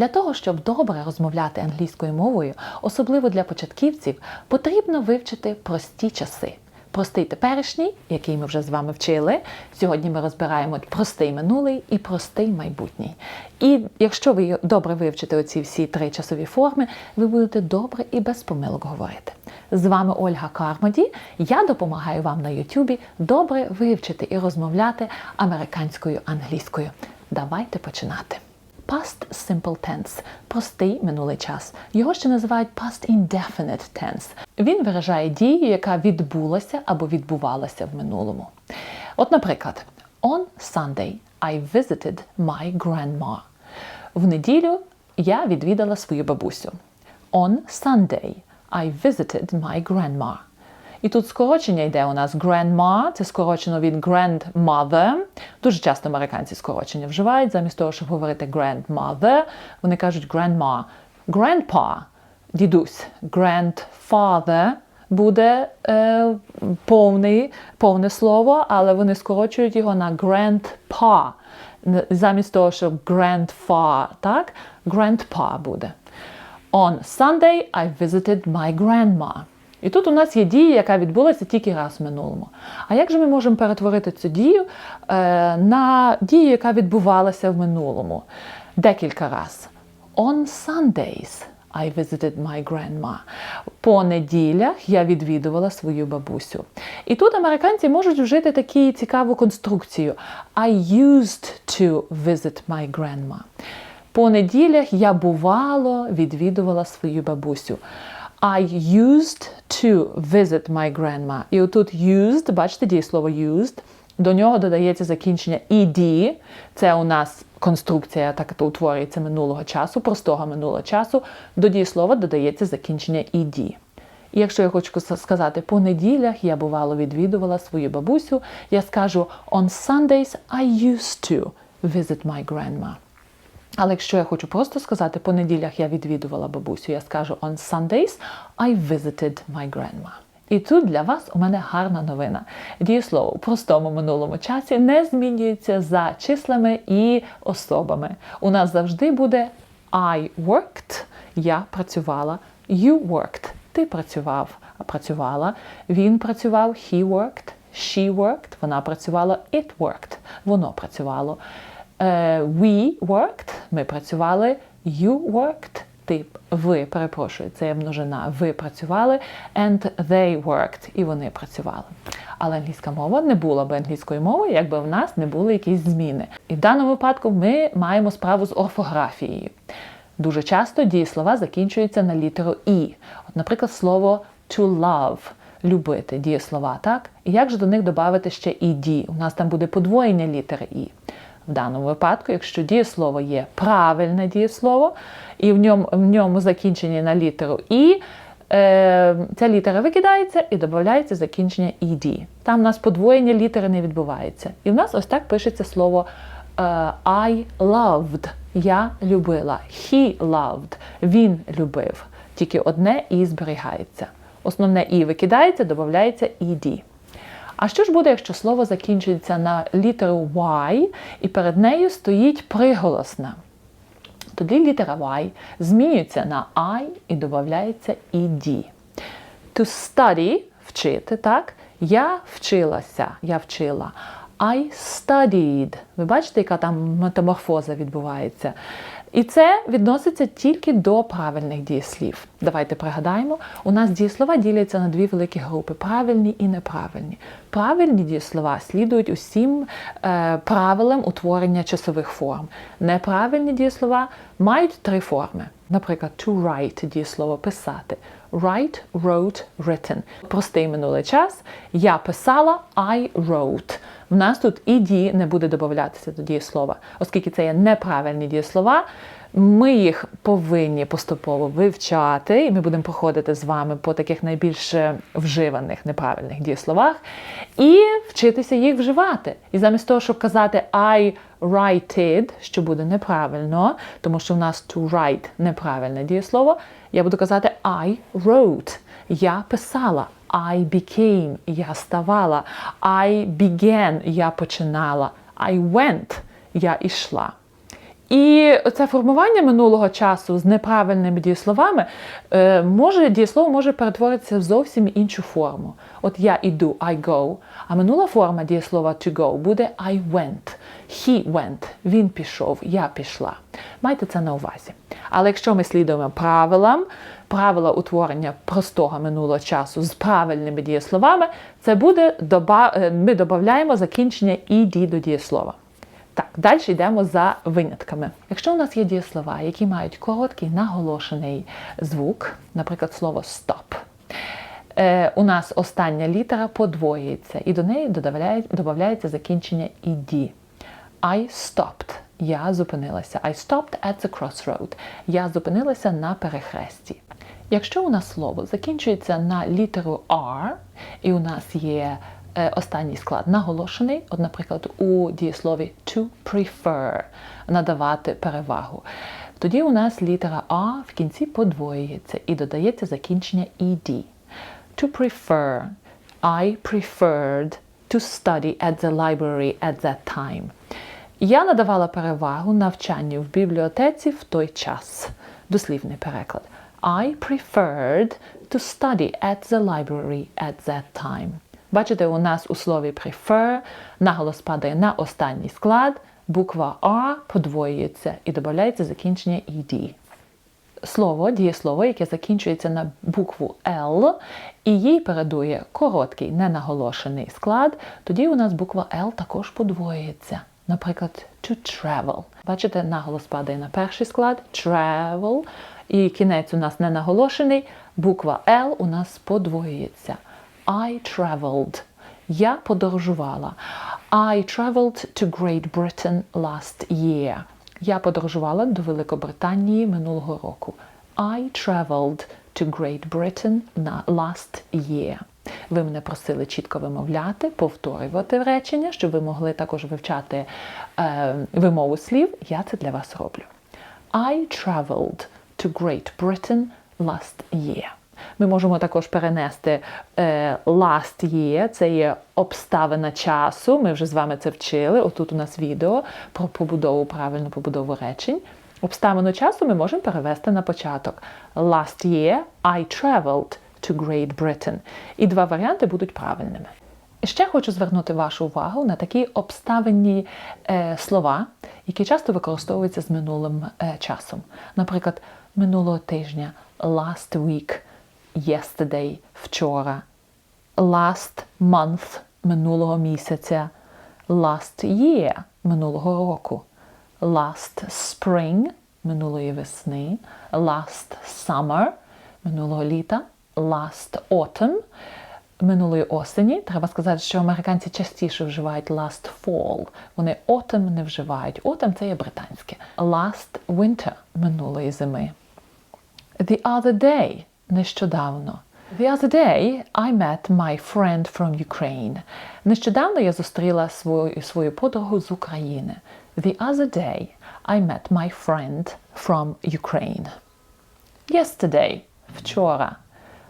Для того, щоб добре розмовляти англійською мовою, особливо для початківців, потрібно вивчити прості часи. Простий теперішній, який ми вже з вами вчили. Сьогодні ми розбираємо простий минулий і простий майбутній. І якщо ви добре вивчите оці всі три часові форми, ви будете добре і без помилок говорити. З вами Ольга Кармоді. Я допомагаю вам на Ютубі добре вивчити і розмовляти американською англійською. Давайте починати. Past simple tense – простий минулий час. Його ще називають past indefinite tense. Він виражає дію, яка відбулася або відбувалася в минулому. От, наприклад, On Sunday I visited my grandma. В неділю я відвідала свою бабусю. On Sunday I visited my grandma. І тут скорочення йде у нас grandma, це скорочено від grandmother. Дуже часто американці скорочення вживають, замість того, щоб говорити grandmother, вони кажуть grandma. Grandpa, дідусь, grandfather буде е, повний, повне слово, але вони скорочують його на grandpa. Замість того, щоб grandfa, так? Grandpa буде. On Sunday I visited my grandma. І тут у нас є дія, яка відбулася тільки раз в минулому. А як же ми можемо перетворити цю дію е, на дію, яка відбувалася в минулому? Декілька раз. On Sundays I visited my grandma. По неділях я відвідувала свою бабусю. І тут американці можуть вжити таку цікаву конструкцію. I used to visit my grandma. По неділях я бувало відвідувала свою бабусю. I used to visit my grandma. І отут used, бачите, дієслово used, до нього додається закінчення ed. Це у нас конструкція, так то утворюється минулого часу, простого минулого часу. До дієслова додається закінчення ed. І якщо я хочу сказати по неділях, я бувало відвідувала свою бабусю, я скажу On Sundays I used to visit my grandma. Але якщо я хочу просто сказати, по неділях я відвідувала бабусю, я скажу on Sundays I visited my grandma. І тут для вас у мене гарна новина. Дієслово у простому минулому часі не змінюється за числами і особами. У нас завжди буде I worked, я працювала, you worked, ти працював, працювала, він працював, he worked, she worked, вона працювала, it worked, воно працювало. We worked, ми працювали, you worked, ти, ви, перепрошую, це є множина, ви працювали, and they worked, і вони працювали. Але англійська мова не була би англійською мовою, якби в нас не були якісь зміни. І в даному випадку ми маємо справу з орфографією. Дуже часто дієслова закінчуються на літеру І. От, наприклад, слово to love. Любити дієслова, так? І як же до них додати ще «ed»? У нас там буде подвоєння літери І. В даному випадку, якщо дієслово є правильне дієслово, і в ньому в ньому закінчення на літеру І, е, ця літера викидається і додається закінчення «ed». Там у нас подвоєння літери не відбувається. І в нас ось так пишеться слово е, I loved. Я любила. He loved. Він любив. Тільки одне і зберігається. Основне і викидається, додається «ed». А що ж буде, якщо слово закінчується на літеру Y і перед нею стоїть приголосна? Тоді літера Y змінюється на I і додається «ed». To study вчити, так? Я вчилася, я вчила. I studied. Ви бачите, яка там метаморфоза відбувається? І це відноситься тільки до правильних дієслів. Давайте пригадаємо, у нас дієслова діляться на дві великі групи правильні і неправильні. Правильні дієслова слідують усім е, правилам утворення часових форм. Неправильні дієслова мають три форми. Наприклад, to write дієслово писати. Write, wrote, written. Простий минулий час. Я писала, I wrote. В нас тут «ed» не буде додатися до дієслова, оскільки це є неправильні дієслова. Ми їх повинні поступово вивчати, і ми будемо проходити з вами по таких найбільш вживаних неправильних дієсловах і вчитися їх вживати. І замість того, щоб казати I writed, що буде неправильно, тому що в нас to write неправильне дієслово, я буду казати I wrote. Я писала. I became, я ставала. I began, я починала. I went, я ішла. І це формування минулого часу з неправильними дієсловами е, може дієслово може перетворитися в зовсім іншу форму. От я іду, I go, а минула форма дієслова to go буде I went. He went, він пішов, я пішла. Майте це на увазі. Але якщо ми слідуємо правилам, правила утворення простого минулого часу з правильними дієсловами, це буде е, ми додаємо закінчення «ed» до дієслова. Так, далі йдемо за винятками. Якщо у нас є дієслова, які мають короткий наголошений звук, наприклад, слово stop, е, у нас остання літера подвоюється, і до неї додається закінчення «ed». I stopped. Я зупинилася. I stopped at the crossroad. Я зупинилася на перехресті. Якщо у нас слово закінчується на літеру R, і у нас є останній склад наголошений, от, наприклад, у дієслові to prefer надавати перевагу. Тоді у нас літера А в кінці подвоюється і додається закінчення ED. To prefer. I preferred to study at the library at that time. Я надавала перевагу навчанню в бібліотеці в той час. Дослівний переклад. I preferred to study at the library at that time. Бачите, у нас у слові prefer наголос падає на останній склад, буква R подвоюється і додається закінчення ED слово, дієслово, яке закінчується на букву L, і їй передує короткий ненаголошений склад, тоді у нас буква L також подвоюється. Наприклад, to travel. Бачите, наголос падає на перший склад travel, і кінець у нас не наголошений, буква L у нас подвоюється. I traveled. Я подорожувала. I traveled to Great Britain last year. Я подорожувала до Великобританії минулого року. I traveled to Great Britain на last year. Ви мене просили чітко вимовляти, повторювати речення, щоб ви могли також вивчати е, вимову слів. Я це для вас роблю. I traveled to Great Britain last year. Ми можемо також перенести е, last year, це є обставина часу. Ми вже з вами це вчили. Отут у нас відео про побудову, правильну побудову речень. Обставину часу ми можемо перевести на початок. Last year I traveled to Great Britain. І два варіанти будуть правильними. Ще хочу звернути вашу увагу на такі обставинні е, слова, які часто використовуються з минулим е, часом. Наприклад, минулого тижня last week, yesterday, вчора, last month минулого місяця, last year минулого року, last spring минулої весни, last summer минулого літа, last autumn минулої осені. Треба сказати, що американці частіше вживають last fall. Вони autumn не вживають. Autumn – це є британське. Last winter минулої зими. The other day нещодавно. The other day I met my friend from Ukraine. Нещодавно я зустріла свою, свою подругу з України. The other day I met my friend from Ukraine. Yesterday вчора.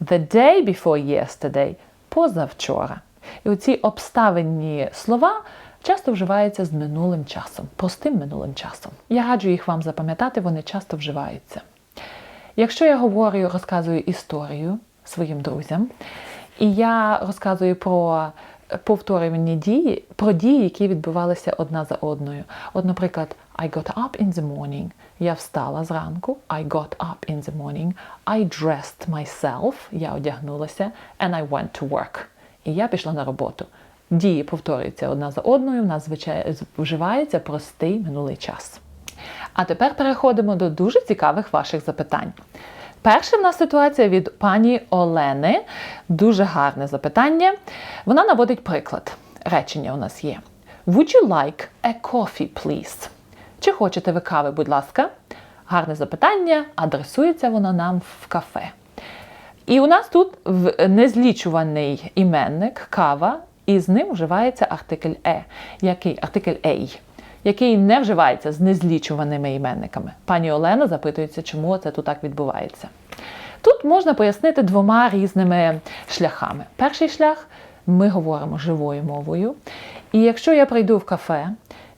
The day before yesterday позавчора. І оці обставинні слова часто вживаються з минулим часом, простим минулим часом. Я раджу їх вам запам'ятати, вони часто вживаються. Якщо я говорю, розказую історію своїм друзям, і я розказую про повторювані дії, про дії, які відбувалися одна за одною. От, наприклад, I got up in the morning. Я встала зранку. I got up in the morning. I dressed myself. Я одягнулася. And I went to work. І я пішла на роботу. Дії повторюються одна за одною, в нас звичай... вживається простий минулий час. А тепер переходимо до дуже цікавих ваших запитань. Перша в нас ситуація від пані Олени. Дуже гарне запитання. Вона наводить приклад. Речення у нас є. Would you like a coffee, please? Чи хочете ви кави, будь ласка? Гарне запитання, адресується воно нам в кафе. І у нас тут незлічуваний іменник кава, і з ним вживається артикль е, який артикль ей, який не вживається з незлічуваними іменниками. Пані Олена запитується, чому це тут так відбувається. Тут можна пояснити двома різними шляхами. Перший шлях ми говоримо живою мовою. І якщо я прийду в кафе,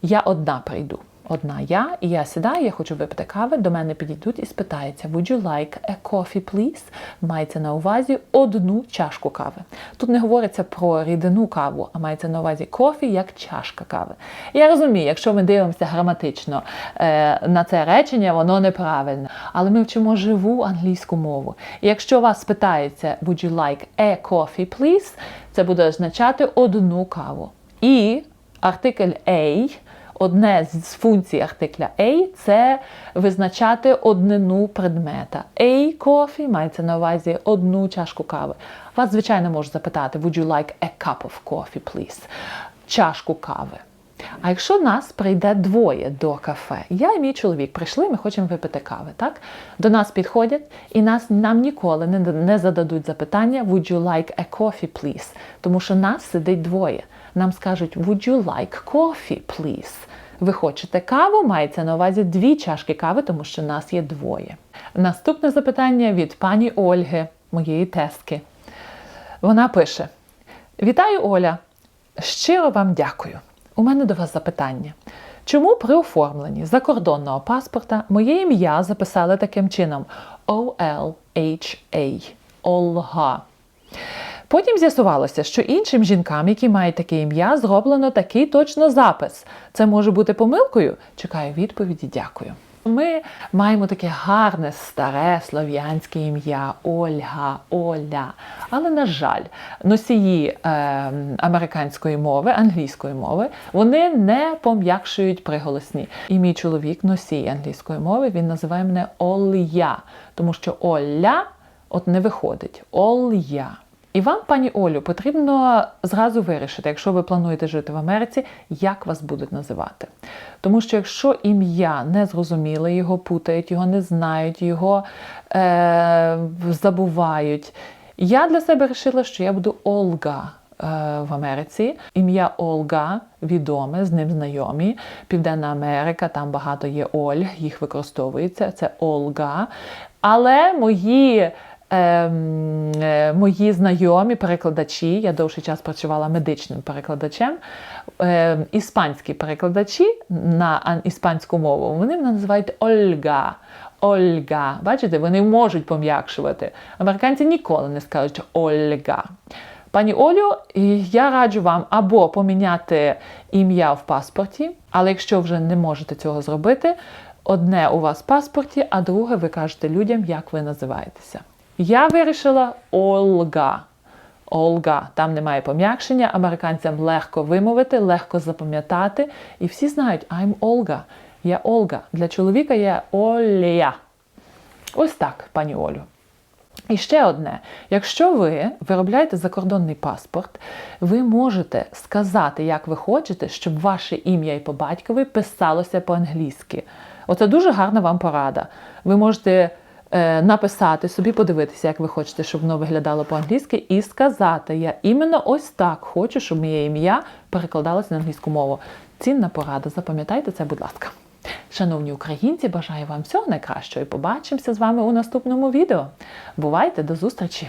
я одна прийду. Одна я, і я сідаю, я хочу випити кави, до мене підійдуть і спитаються, would you like a coffee, please? Мається на увазі одну чашку кави. Тут не говориться про рідину каву, а мається на увазі кофі як чашка кави. Я розумію, якщо ми дивимося граматично е, на це речення, воно неправильне. Але ми вчимо живу англійську мову. І якщо вас спитається, would you like a coffee, please? Це буде означати одну каву. І артикль A, одне з функцій артикля A це визначати однину предмета. A coffee мається на увазі одну чашку кави. Вас, звичайно, можуть запитати, would you like a cup of coffee, please? Чашку кави. А якщо нас прийде двоє до кафе, я і мій чоловік прийшли, ми хочемо випити кави, так? До нас підходять і нас нам ніколи не, не зададуть запитання Would you like a coffee, please? Тому що нас сидить двоє. Нам скажуть Would you like coffee, please? Ви хочете каву? Мається на увазі дві чашки кави, тому що нас є двоє. Наступне запитання від пані Ольги, моєї тестки. Вона пише: Вітаю, Оля! Щиро вам дякую. У мене до вас запитання. Чому при оформленні закордонного паспорта моє ім'я записали таким чином O-L-H-A Олга? Потім з'ясувалося, що іншим жінкам, які мають таке ім'я, зроблено такий точно запис. Це може бути помилкою? Чекаю відповіді, дякую. Ми маємо таке гарне, старе слов'янське ім'я Ольга, Оля. Але, на жаль, носії е, американської мови, англійської мови, вони не пом'якшують приголосні. І мій чоловік, носій англійської мови, він називає мене Олля, тому що Оля от не виходить. Олля. І вам, пані Олю, потрібно зразу вирішити, якщо ви плануєте жити в Америці, як вас будуть називати. Тому що якщо ім'я не зрозуміле, його путають, його не знають, його е- забувають. Я для себе вирішила, що я буду Олга. е, В Америці ім'я Олга відоме, з ним знайомі. Південна Америка, там багато є Ольг, їх використовується. Це Олга. Але мої мої знайомі перекладачі, я довший час працювала медичним перекладачем, е, іспанські перекладачі на іспанську мову, вони мене називають Ольга. Ольга. Бачите, вони можуть пом'якшувати. Американці ніколи не скажуть Ольга. Пані Олю, я раджу вам або поміняти ім'я в паспорті, але якщо вже не можете цього зробити, одне у вас в паспорті, а друге ви кажете людям, як ви називаєтеся. Я вирішила Олга. Олга, там немає пом'якшення, американцям легко вимовити, легко запам'ятати. І всі знають, I'm Olga. Я Олга. Для чоловіка я Оля. Ось так, пані Олю. І ще одне: якщо ви виробляєте закордонний паспорт, ви можете сказати, як ви хочете, щоб ваше ім'я і по батькові писалося по-англійськи. Оце дуже гарна вам порада. Ви можете написати собі, подивитися, як ви хочете, щоб воно виглядало по-англійськи, і сказати, я іменно ось так хочу, щоб моє ім'я перекладалося на англійську мову. Цінна порада. Запам'ятайте це, будь ласка. Шановні українці, бажаю вам всього найкращого і побачимося з вами у наступному відео. Бувайте, до зустрічі!